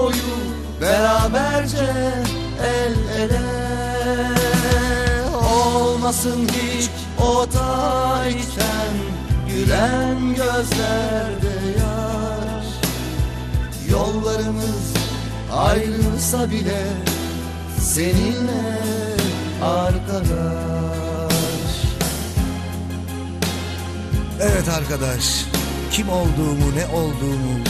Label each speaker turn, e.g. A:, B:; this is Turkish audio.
A: boyu beraberce el ele. Olmasın hiç o tarihten gülen gözlerde yaş Yollarımız ayrılsa bile seninle arkadaş.
B: Evet arkadaş, kim olduğumu, ne olduğumu,